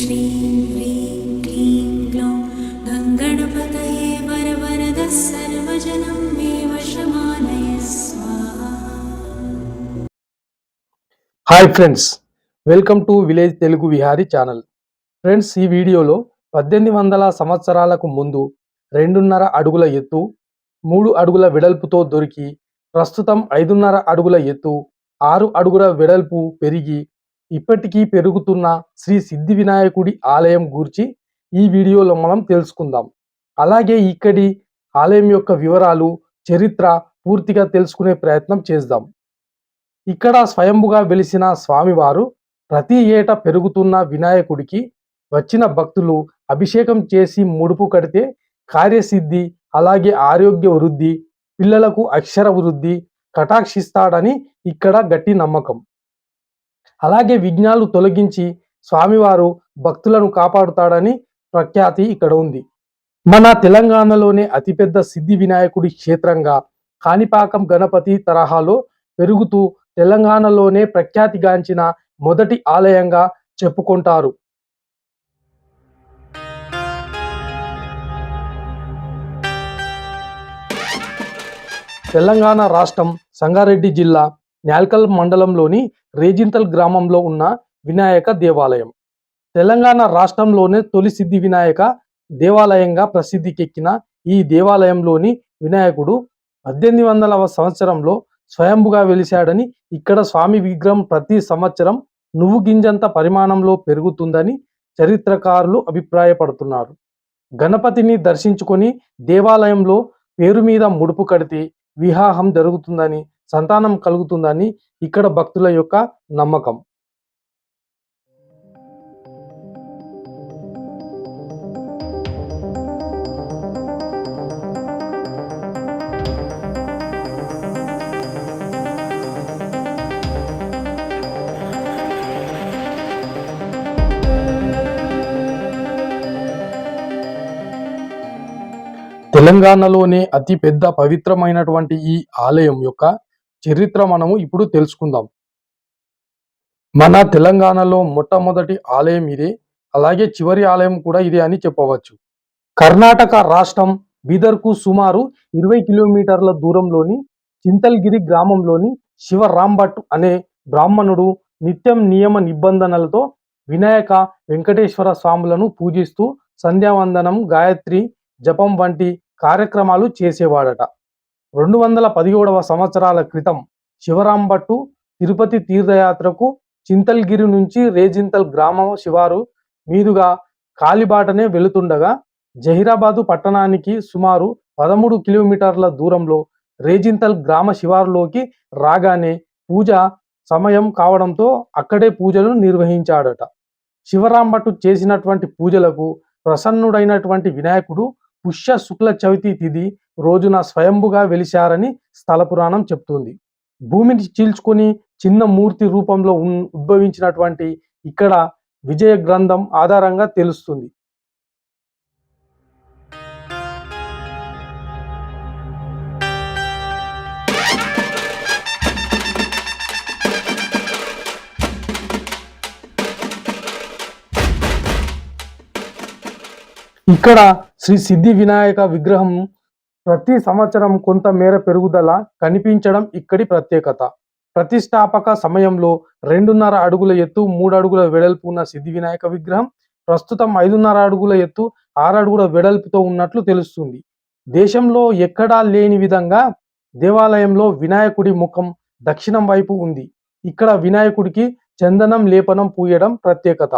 श्रीं ह्रीं क्लीं ग्लौं गङ्गणपतये वरवरदः सर्वजनं मे वशमानय स्वाहा hi friends welcome to village Telugu Vihari channel friends ఈ వీడియోలో పద్దెనిమిది వందల సంవత్సరాలకు ముందు రెండున్నర అడుగుల ఎత్తు మూడు అడుగుల వెడల్పుతో దొరికి ప్రస్తుతం ఐదున్నర అడుగుల ఎత్తు ఆరు అడుగుల వెడల్పు పెరిగి ఇప్పటికీ పెరుగుతున్న శ్రీ సిద్ధి వినాయకుడి ఆలయం గురించి ఈ వీడియోలో మనం తెలుసుకుందాం. అలాగే ఇక్కడి ఆలయం యొక్క వివరాలు చరిత్ర పూర్తిగా తెలుసుకునే ప్రయత్నం చేద్దాం. ఇక్కడ స్వయంభుగా వెలిసిన స్వామివారు ప్రతి ఏటా పెరుగుతున్న వినాయకుడికి వచ్చిన భక్తులు అభిషేకం చేసి ముడుపు కడితే కార్యసిద్ధి అలాగే ఆరోగ్య వృద్ధి పిల్లలకు అక్షర వృద్ధి కటాక్షిస్తాడని ఇక్కడ గట్టి నమ్మకం. అలాగే విఘ్నాలు తొలగించి స్వామివారు భక్తులను కాపాడుతాడని ప్రఖ్యాతి ఇక్కడ ఉంది. మన తెలంగాణలోనే అతిపెద్ద సిద్ధి వినాయకుడి క్షేత్రంగా కాణిపాకం గణపతి తరహాలో పెరుగుతూ తెలంగాణలోనే ప్రఖ్యాతిగాంచిన మొదటి ఆలయంగా చెప్పుకుంటారు. తెలంగాణ రాష్ట్రం సంగారెడ్డి జిల్లా న్యాల్కల్ మండలంలోని రేజింతల్ గ్రామంలో ఉన్న వినాయక దేవాలయం. తెలంగాణ రాష్ట్రంలోనే తొలి సిద్ధి వినాయక దేవాలయంగా ప్రసిద్ధికెక్కిన ఈ దేవాలయంలోని వినాయకుడు పద్దెనిమిది వందల సంవత్సరంలో స్వయంభుగా వెలిశాడని ఇక్కడ స్వామి విగ్రహం ప్రతి సంవత్సరం నువ్వు గింజంత పరిమాణంలో పెరుగుతుందని చరిత్రకారులు అభిప్రాయపడుతున్నారు. గణపతిని దర్శించుకొని దేవాలయంలో పేరు మీద ముడుపు కడితే వివాహం జరుగుతుందని సంతానం కలుగుతుందని ఇక్కడ భక్తుల యొక్క నమ్మకం. తెలంగాణలోనే అతి పెద్ద పవిత్రమైనటువంటి ఈ ఆలయం యొక్క చరిత్ర మనము ఇప్పుడు తెలుసుకుందాం. మన తెలంగాణలో మొట్టమొదటి ఆలయం ఇదే అలాగే చివరి ఆలయం కూడా ఇదే అని చెప్పవచ్చు. కర్ణాటక రాష్ట్రం బీదర్కు సుమారు ఇరవై కిలోమీటర్ల దూరంలోని చింతల్గిరి గ్రామంలోని శివ రాంభట్ అనే బ్రాహ్మణుడు నిత్యం నియమ నిబంధనలతో వినాయక వెంకటేశ్వర స్వాములను పూజిస్తూ సంధ్యావందనం గాయత్రి జపం వంటి కార్యక్రమాలు చేసేవాడట. రెండు వందల పదిహేడవ సంవత్సరాల క్రితం శివరాంబట్టు తిరుపతి తీర్థయాత్రకు చింతల్గిరి నుంచి రేజింతల్ గ్రామం శివారు మీదుగా కాలిబాటనే వెళుతుండగా జహీరాబాదు పట్టణానికి సుమారు పదమూడు కిలోమీటర్ల దూరంలో రేజింతల్ గ్రామ శివారులోకి రాగానే పూజ సమయం కావడంతో అక్కడే పూజలు నిర్వహించాడట. శివరాంబట్టు చేసినటువంటి పూజలకు ప్రసన్నుడైనటువంటి వినాయకుడు పుష్య శుక్ల చవితి తిథి రోజున స్వయంభుగా వెలిశారని స్థల పురాణం చెప్తుంది. భూమిని చీల్చుకొని చిన్న మూర్తి రూపంలో ఉద్భవించినటువంటి ఇక్కడ విజయ గ్రంథం ఆధారంగా తెలుస్తుంది. ఇక్కడ శ్రీ సిద్ధి వినాయక విగ్రహం ప్రతి సంవత్సరం కొంత మేర పెరుగుదల కనిపించడం ఇక్కడి ప్రత్యేకత. ప్రతిష్టాపక సమయంలో రెండున్నర అడుగుల ఎత్తు మూడు అడుగుల వెడల్పు ఉన్న సిద్ధి వినాయక విగ్రహం ప్రస్తుతం ఐదున్నర అడుగుల ఎత్తు ఆరు అడుగుల వెడల్పుతో ఉన్నట్లు తెలుస్తుంది. దేశంలో ఎక్కడా లేని విధంగా దేవాలయంలో వినాయకుడి ముఖం దక్షిణం వైపు ఉంది. ఇక్కడ వినాయకుడికి చందనం లేపనం పూయడం ప్రత్యేకత.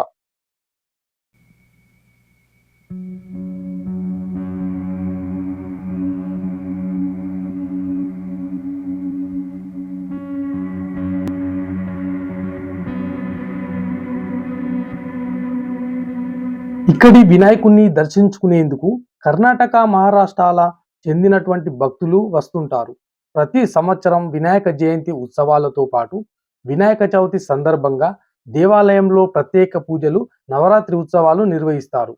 ఇక్కడి వినాయకుణ్ణి దర్శించుకునేందుకు కర్ణాటక మహారాష్ట్రాల చెందినటువంటి భక్తులు వస్తుంటారు. ప్రతి సంవత్సరం వినాయక జయంతి ఉత్సవాలతో పాటు వినాయక చవితి సందర్భంగా దేవాలయంలో ప్రత్యేక పూజలు నవరాత్రి ఉత్సవాలు నిర్వహిస్తారు.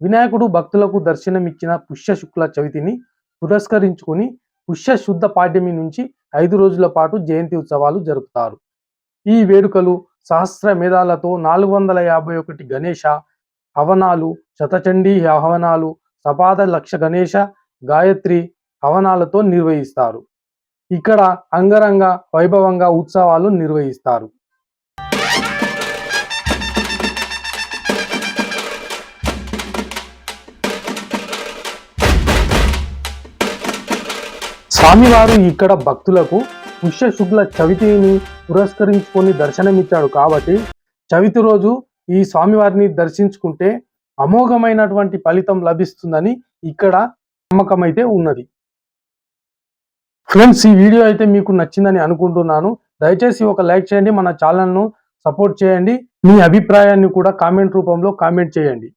వినాయకుడు భక్తులకు దర్శనమిచ్చిన పుష్య శుక్ల చవితిని పురస్కరించుకొని పుష్య శుద్ధ పాడ్యమి నుంచి ఐదు రోజుల పాటు జయంతి ఉత్సవాలు జరుపుతారు. ఈ వేడుకలు సహస్ర మేధాలతో నాలుగు వందల యాభై ఒకటి గణేష హవనాలు శతచండీ హవనాలు సపాద లక్ష గణేశ గాయత్రి హవనాలతో నిర్వహిస్తారు. ఇక్కడ అంగరంగ వైభవంగా ఉత్సవాలు నిర్వహిస్తారు. స్వామివారు ఇక్కడ భక్తులకు పుష్య శుక్ల చవితిని పురస్కరించుకొని దర్శనమిచ్చాడు కాబట్టి చవితి రోజు ఈ స్వామివారిని దర్శించుకుంటే అమోఘమైనటువంటి ఫలితం లభిస్తుందని ఇక్కడ నమ్మకం అయితే ఉన్నది. ఫ్రెండ్స్ ఈ వీడియో అయితే మీకు నచ్చిందని అనుకుంటున్నాను. దయచేసి ఒక లైక్ చేయండి మన ఛానల్ను సపోర్ట్ చేయండి. మీ అభిప్రాయాన్ని కూడా కామెంట్ రూపంలో కామెంట్ చేయండి.